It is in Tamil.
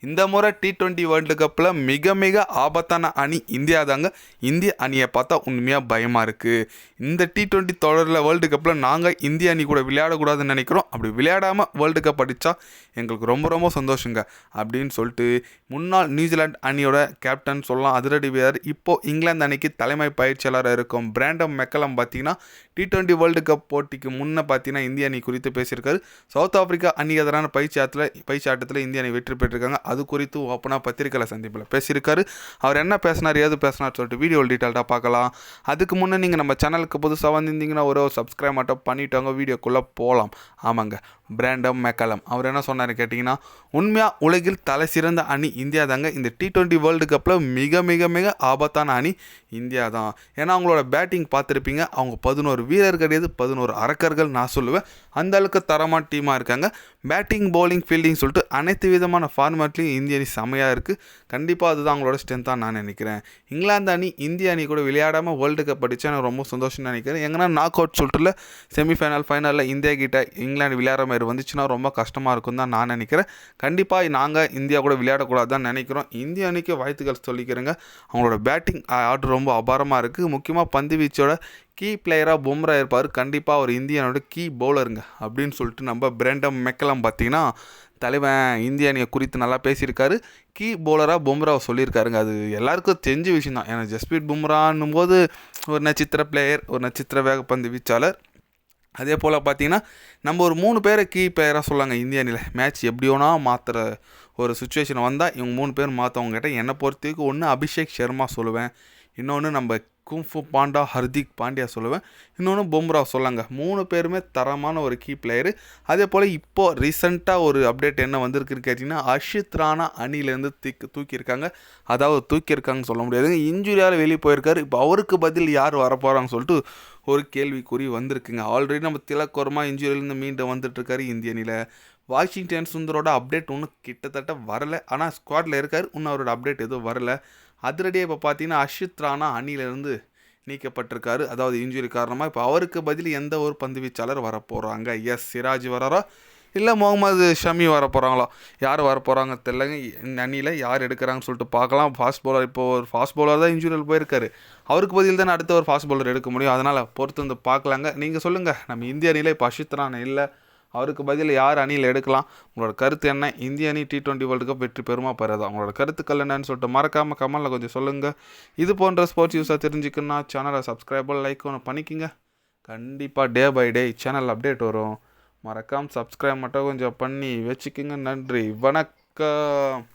இந்த முறை டி ட்வெண்ட்டி வேர்ல்டு கப்பில் மிக மிக ஆபத்தான அணி இந்தியா தாங்க. இந்திய அணியை பார்த்தா உண்மையாக பயமாக இருக்குது இந்த டி ட்வெண்ட்டி தொடரில் வேர்ல்டு கப்பில் நாங்கள் இந்திய அணி கூட விளையாடக்கூடாதுன்னு நினைக்கிறோம். அப்படி விளையாடாமல் வேர்ல்டு கப் அடித்தா எங்களுக்கு ரொம்ப ரொம்ப சந்தோஷங்க. அப்படின்னு சொல்லிட்டு முன்னாள் நியூசிலாந்து அணியோட கேப்டன் சொல்லலாம். அதிரடி வீரர். இப்போது இங்கிலாந்து அணிக்கு தலைமை பயிற்சியாளராக இருக்கும் பிராண்டம் மெக்கலம் பார்த்தீங்கன்னா டி டுவெண்ட்டி வேர்ல்டு கப் போட்டிக்கு முன்னே பார்த்தீங்கன்னா இந்திய அணி குறித்து பேசியிருக்காரு. சவுத் ஆப்பிரிக்கா அணிக்கு எதிரான பயிற்சி ஆட்டத்தில் பயிற்சி ஆட்டத்தில் இந்திய அணி வெற்றி பெற்றிருக்காங்க. அது குறித்து ஓப்பனாக பத்திரிக்கையில் சந்திப்பில் பேசியிருக்காரு. அவர் என்ன பேசினார் ஏது பேசினார் சொல்லிட்டு வீடியோ டீட்டெயில்டாக பார்க்கலாம். அதுக்கு முன்னே நீங்கள் நம்ம சேனலுக்கு புதுசாக வந்திருந்தீங்கன்னா ஒரு சப்ஸ்கிரைப் மட்டும் பண்ணிவிட்டாங்க வீடியோக்குள்ளே போகலாம் ஆமாங்க பிராண்டம் மெக்கலம் அவர் என்ன சொன்னார் கேட்டிங்கன்னா உண்மையாக உலகில் தலை சிறந்த அணி இந்தியா தாங்க. இந்த டி டுவெண்ட்டி வேர்ல்டு கப்பில் மிக மிக மிக ஆபத்தான அணி இந்தியா தான். ஏன்னா அவங்களோட பேட்டிங் பார்த்துருப்பீங்க. அவங்க பதினோரு வீரர் கிடையாது பதினோரு அரக்கர்கள் நான் சொல்லுவேன். அந்த அளவுக்கு தரமான டீமாக இருக்காங்க. பேட்டிங் பவுலிங் ஃபீல்டிங் சொல்லிட்டு அனைத்து விதமான ஃபார்மேட்லேயும் இந்திய அணி செமையாக இருக்குது கண்டிப்பாக அதுதான் அவங்களோட ஸ்ட்ரென்த்தாக நான் நினைக்கிறேன். இங்கிலாந்து அணி இந்திய அணி கூட விளையாடாமல் வேர்ல்டு கப் அடித்தா எனக்கு ரொம்ப சந்தோஷம்னு நினைக்கிறேன். எங்கன்னா நாக் அவுட் சொல்லிட்டுல செமிஃபைனல் ஃபைனலில் இந்தியா கிட்ட இங்கிலாந்து விளையாடுற மாதிரி வந்துச்சுன்னா ரொம்ப கஷ்டமாக இருக்கும் தான் நான் நினைக்கிறேன். கண்டிப்பாக நாங்கள் இந்தியா கூட விளையாடக்கூடாது தான் நினைக்கிறோம். இந்திய அணிக்கு வாழ்த்துக்கள் சொல்லிக்கிறேங்க. அவங்களோட பேட்டிங் ஆர்டர் ரொம்ப அபாரமாக இருக்குது முக்கியமாக பந்து வீச்சோட கீ பிளேயராக பும்ரா இருப்பார். கண்டிப்பாக ஒரு இந்தியனோட கீ பவுலருங்க அப்படின்னு சொல்லிட்டு நம்ம பிராண்டம் மெக்கலம் பார்த்தீங்கன்னா தலைவன் இந்திய அணியை குறித்து நல்லா பேசியிருக்காரு. கீ பவுலராக பும்ராவை சொல்லியிருக்காருங்க. அது எல்லாருக்கும் தெரிஞ்ச விஷயம் தான் ஏன்னா ஜஸ்பீட் பும்ரான்னும் போது ஒரு நட்சத்திர பிளேயர் ஒரு நட்சத்திர வேகப்பந்து வீச்சாளர். அதே போல் பார்த்தீங்கன்னா நம்ம ஒரு மூணு பேரை கீ பிளேயராக சொல்லாங்க. இந்திய அணியில் மேட்ச் எப்படியோனா மாற்றுற ஒரு சுச்சுவேஷன் வந்தால் இவங்க மூணு பேர் மாற்றவங்க கேட்டால் என்னை பொறுத்தவரைக்கும் ஒன்று அபிஷேக் சர்மா சொல்லுவேன். இன்னொன்று நம்ம கும்ஃபு பாண்டா ஹர்திக் பாண்டியா சொல்லுவேன். இன்னொன்று பும்ரா சொல்லாங்க. மூணு பேருமே தரமான ஒரு கீ பிளேயரு அதே போல் இப்போது ரீசெண்டாக ஒரு அப்டேட் என்ன வந்திருக்குன்னு கேட்டிங்கன்னா அஷித் ராணா அணிலேருந்து தூக்கி தூக்கியிருக்காங்க. அதாவது தூக்கியிருக்காங்கன்னு சொல்ல முடியாதுங்க இன்ஜுரியால் வெளியே போயிருக்காரு. இப்போ அவருக்கு பதில் யார் வரப்போகிறாங்கன்னு சொல்லிட்டு ஒரு கேள்விக்குறி வந்திருக்குங்க. ஆல்ரெடி நம்ம திலக் வர்மா இன்ஜுரியிலேருந்து மீண்டும் வந்துட்டுருக்காரு இந்திய அணியில். வாஷிங்டன் சுந்தரோட அப்டேட் ஒன்றும் கிட்டத்தட்ட வரல. ஆனால் ஸ்குவாடில் இருக்கார். இன்னும் அவரோட அப்டேட் எதுவும் வரல. அதிரடியாக இப்போ பார்த்தீங்கன்னா அஷித் ராணா அணியிலேருந்து நீக்கப்பட்டிருக்காரு. அதாவது இன்ஜுரி காரணமாக இப்போ அவருக்கு பதில் எந்த ஒரு பந்து வீச்சாளர் வரப்போகிறாங்க எஸ். சிராஜ் வராரா? இல்லை முகமது ஷமி வர போகிறாங்களா யார் வர போகிறாங்க தெரிலங்க இந்த அணியில் யார் எடுக்கிறாங்கன்னு சொல்லிட்டு பார்க்கலாம் ஃபாஸ்ட் பவுலர் இப்போ ஒரு ஃபாஸ்ட் பவுலர் தான் இன்ஜுரியில் போயிருக்காரு. அவருக்கு பதில் தானே அடுத்த ஒரு ஃபாஸ்ட் பவுலர் எடுக்க முடியும். அதனால் பொறுத்து வந்து பார்க்கலாங்க நீங்கள் சொல்லுங்கள் நம்ம இந்திய அணியில் இப்போ அஷித் ராணா இல்லை அவருக்கு பதில் யார் அணியில் எடுக்கலாம்? உங்களோட கருத்து என்ன? இந்திய அணி டி டுவெண்ட்டி வேர்ல்டு கப் வெற்றி பெறுமா பெறாதா? உங்களோட கருத்துக்கள் என்னன்னு சொல்லிட்டு மறக்காமல் கமலில் கொஞ்சம் சொல்லுங்கள் இது போன்ற ஸ்போர்ட்ஸ் யூஸாக தெரிஞ்சுக்கணுன்னா சேனலை சப்ஸ்கிரைபர் லைக் ஒன்று பண்ணிக்கோங்க. கண்டிப்பாக day by day channel update வரும். மறக்காமல் சப்ஸ்கிரைப் மட்டும் கொஞ்சம் பண்ணி வச்சுக்கோங்க. நன்றி. வணக்கம்.